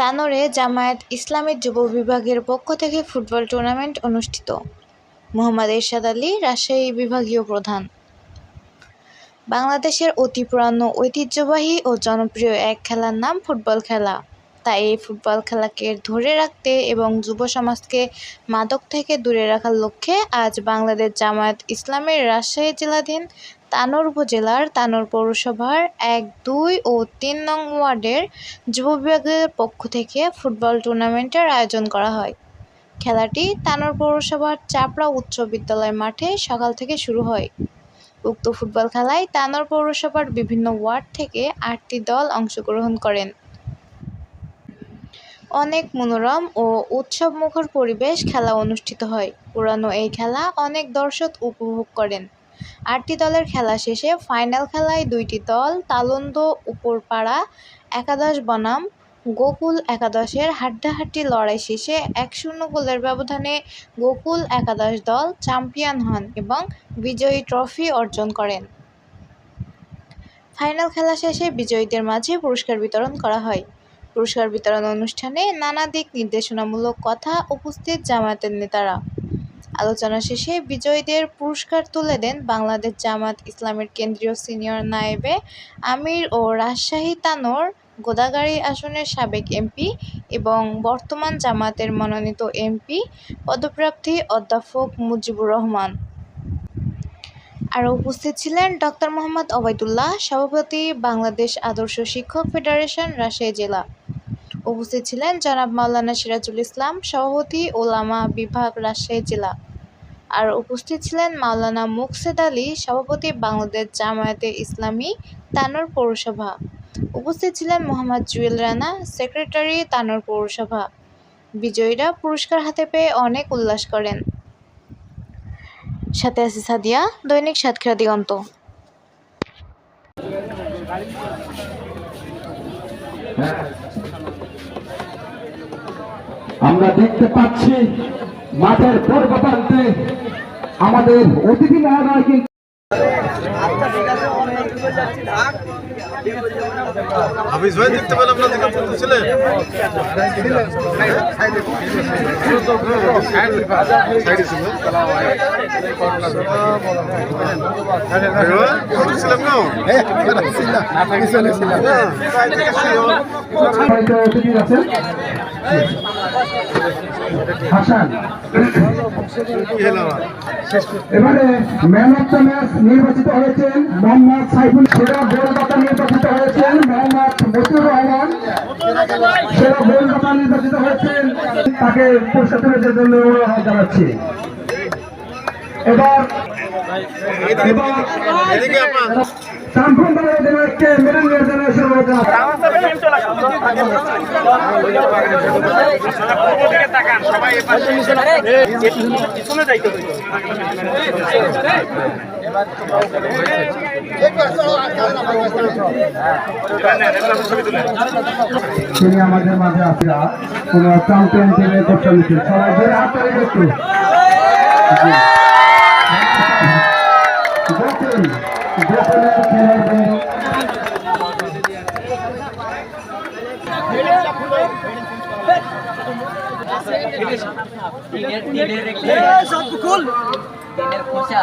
তানোরে জামায়াত ইসলামের যুব বিভাগের পক্ষ থেকে ফুটবল টুর্নামেন্ট অনুষ্ঠিত। মোহাম্মদ এরশাদ আলী, রাজশাহী বিভাগীয় প্রধান। বাংলাদেশের অতি পুরানো ঐতিহ্যবাহী ও জনপ্রিয় এক খেলার নাম ফুটবল খেলা। তাই এই ফুটবল খেলাকে ধরে রাখতে এবং যুব সমাজকে মাদক থেকে দূরে রাখার লক্ষ্যে আজ বাংলাদেশ জামায়াত ইসলামের রাজশাহী জেলাধীন তানোর উপজেলার তানোর পৌরসভার এক, দুই ও তিন নং ওয়ার্ডের যুব বিভাগের পক্ষ থেকে ফুটবল টুর্নামেন্টের আয়োজন করা হয়। খেলাটি তানোর পৌরসভার চাপড়া উচ্চ বিদ্যালয় মাঠে সকাল থেকে শুরু হয়। উক্ত ফুটবল খেলায় তানোর পৌরসভার বিভিন্ন ওয়ার্ড থেকে আটটি দল অংশগ্রহণ করেন। অনেক মনোরম ও উৎসবমুখর পরিবেশ খেলা অনুষ্ঠিত হয়। পুরানো এই খেলা অনেক দর্শক উপভোগ করেন। আটটি দলের খেলা শেষে ফাইনাল খেলায় দুইটি দল, তালন্দ, উপরপাড়া, একাদশ বনাম, গোকুল একাদশের হাড্ডাহাড্ডি লড়াই শেষে এক শূন্য গোলের ব্যবধানে গোকুল একাদশ দল চ্যাম্পিয়ন হন এবং বিজয়ী ট্রফি অর্জন করেন। ফাইনাল খেলা শেষে বিজয়ীদের মাঝে পুরস্কার বিতরণ করা হয়। পুরস্কার বিতরণ অনুষ্ঠানে নানা দিক নির্দেশনামূলক কথা উপস্থিত জামায়াতের নেতারা। আলোচনা শেষে বিজয়ীদের পুরস্কার তুলে দেন বাংলাদেশ জামাত ইসলামের কেন্দ্রীয় সিনিয়র নায়েবে আমির ও রাজশাহী তানোর গোদাগাড়ি আসনের সাবেক এমপি এবং বর্তমান জামাতের মনোনীত এমপি পদপ্রার্থী অধ্যাপক মুজিবুর রহমান। আরও উপস্থিত ছিলেন ডক্টর মোহাম্মদ অবায়দুল্লাহ সভাপতি বাংলাদেশ আদর্শ শিক্ষক ফেডারেশন, রাজশাহী জেলা। উপস্থিত ছিলেন জনাব মাওলানা সিরাজুল ইসলাম, সভাপতি, ওলামা বিভাগ রাজশাহী জেলা। আর উপস্থিত ছিলেন মাওলানা মুকসেদ আলী, সভাপতি বাংলাদেশ জামায়াতে ইসলামী, তানোর পৌরসভা। উপস্থিত ছিলেন মোহাম্মদ জুয়েল রানা, সেক্রেটারি, তানোর পৌরসভা। বিজয়ীরা পুরস্কার হাতে পেয়ে অনেক উল্লাস করেন। সাথে আছে সাদিয়া, দৈনিক সাতক্ষীরা দিগন্ত। আমরা দেখতে পাচ্ছি মাঠের পর্বতান্তে আমাদের অতিথি মহোদয় কিন্তু হাফিজ ভাই, দেখতে পেলাম না দেখে পড়তেছিলেন পড়তেছিলাম না হয়তো হাসান কি হলো আমার? এবারে ম্যান অফ দ্য ম্যাচ নির্বাচিত হয়েছেন মোহাম্মদ সাইফুল সেরা গোলদাতা নির্বাচিত হয়েছেন মোহাম্মদ মতিউর রহমান সেরা গোলদাতা নির্বাচিত হয়েছেন তাকে পুরস্কার তুলে দেওয়ার জন্য অনুরোধ জানাচ্ছি এবার এবার এদিকে আপনার তিনি আমাদের মাঝে আসিরা কোন চ্যাম্পিয়ন টিমে করছেন সবাই ধরে হাত একটু বন্ধু। টিনের টিনের টিনের খোসা